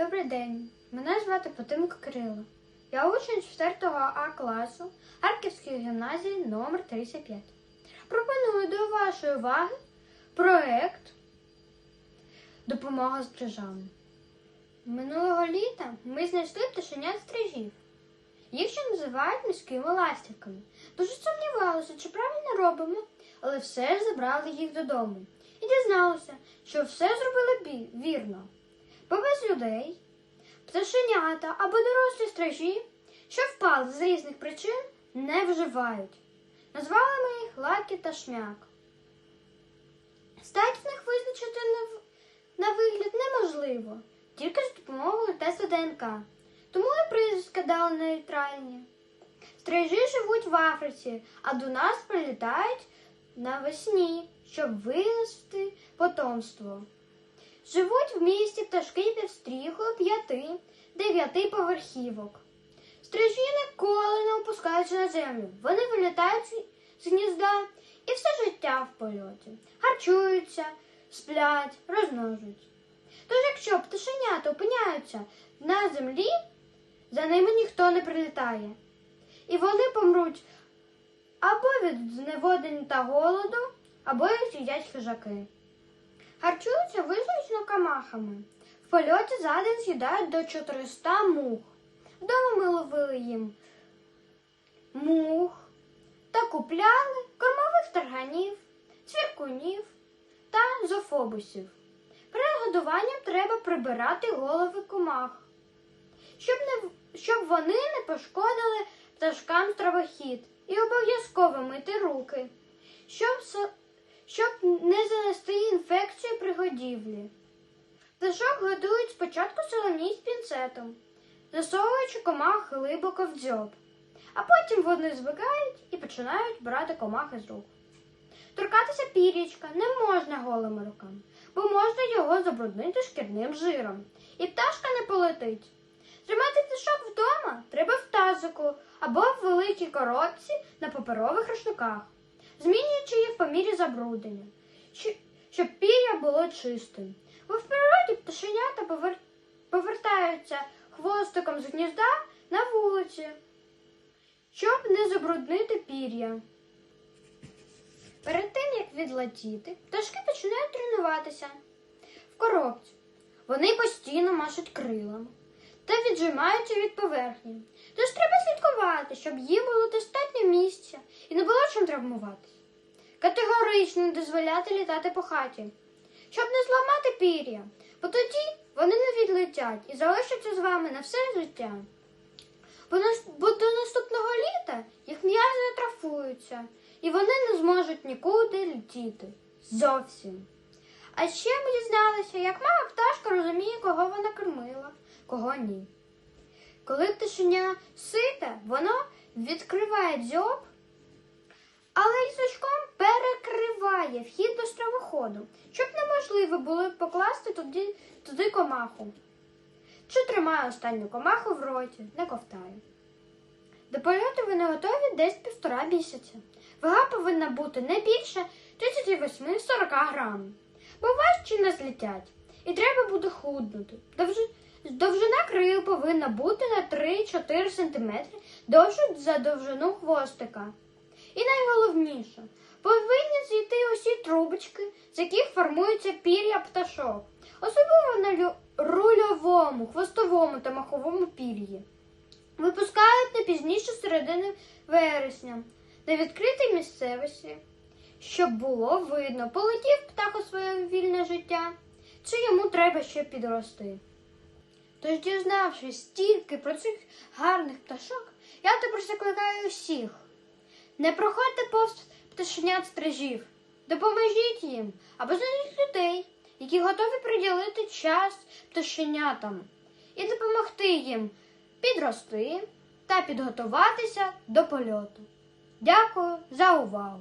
Добрий день. Мене звати Потимко Кирило. Я учень 4 А класу Харківської гімназії номер 35. Пропоную до вашої уваги проект Допомога стрижам. Минулого літа ми знайшли пташенят стрижів. Їх ще називають міськими ластівками. Дуже сумнівалися, чи правильно робимо, але все ж забрали їх додому. І дізналися, що все зробили вірно. Бо без людей, пташенята або дорослі стражі, що впали з різних причин, не вживають. Назвали ми їх Лакі та Шмяк. Стать в них визначити на, на вигляд неможливо, тільки з допомогою тесту ДНК. Тому і прізвиська дали нейтральні. Стрижі живуть в Африці, а до нас прилітають навесні, щоб винести потомство. Живуть в місті пташки півстріхою п'яти, дев'яти поверхівок. Стрижі ніколи не опускаються на землю. Вони вилітають з- гнізда і все життя в польоті. Харчуються, сплять, розмножують. Тож, якщо пташенята опиняються на землі, за ними ніхто не прилітає. І вони помруть або від зневоднення та голоду, або їх з'їдять хижаки. Харчуються виключно камахами. В польоті за день з'їдають до 400 мух. Вдома ми ловили їм мух та купляли кормових тарганів, цвіркунів та зофобусів. Перед годуванням треба прибирати голови комах, щоб, не, щоб вони не пошкодили пташкам стравохід і обов'язково мити руки, щоб, щоб не занести інфекцію при годівлі. Пташок годують спочатку солоні з пінцетом, засовуючи комах глибоко в дзьоб, а потім вони звикають і починають брати комахи з рук. Торкатися пірічка не можна голими руками, бо можна його забруднити шкірним жиром, і пташка не полетить. Тримати пташок вдома треба в тазику або в великій коробці на паперових рушниках, змінюючи їх по мірі забруднення, щоб пір'я було чистим. Бо в природі пташенята повер... повертаються хвостиком з гнізда на вулиці, щоб не забруднити пір'я. Перед тим, як відлетіти, пташки починають тренуватися в коробці. Вони постійно машуть крилами та віджимаються від поверхні. Тож треба слідкувати, щоб їм було достатньо місця і не було чим травмуватися. Категорично дозволяти літати по хаті, щоб не зламати пір'я, бо тоді вони не відлетять і залишаться з вами на все життя. Бо, до наступного літа їх м'язи трафуються, і вони не зможуть нікуди летіти. Зовсім. А ще ми дізналися, як мама пташка розуміє, кого вона кормила, кого ні. Коли пташеня сите, воно відкриває дзьоб, але язичком перекриває вхід до стравоходу, щоб неможливо було покласти туди, туди комаху. Чи тримає останню комаху в роті, не ковтає. До польоту вони готові десь півтора місяця. Вага повинна бути не більше 38-40 грамів, бо важчі не злетять, і треба буде худнути. Довжи... Довжина крил повинна бути на 3-4 см довше за довжину хвостика. І найголовніше, повинні зійти усі трубочки, з яких формується пір'я пташок, особливо на рульовому, хвостовому та маховому пір'ї. Випускають не пізніше середини вересня на відкритій місцевості, щоб було видно, полетів птах у своє вільне життя, чи йому треба ще підрости. Тож, дізнавшись стільки про цих гарних пташок, я тепер закликаю усіх. Не проходьте повз пташенят стражів, допоможіть їм або знайдіть людей, які готові приділити час пташенятам і допомогти їм підрости та підготуватися до польоту. Дякую за увагу!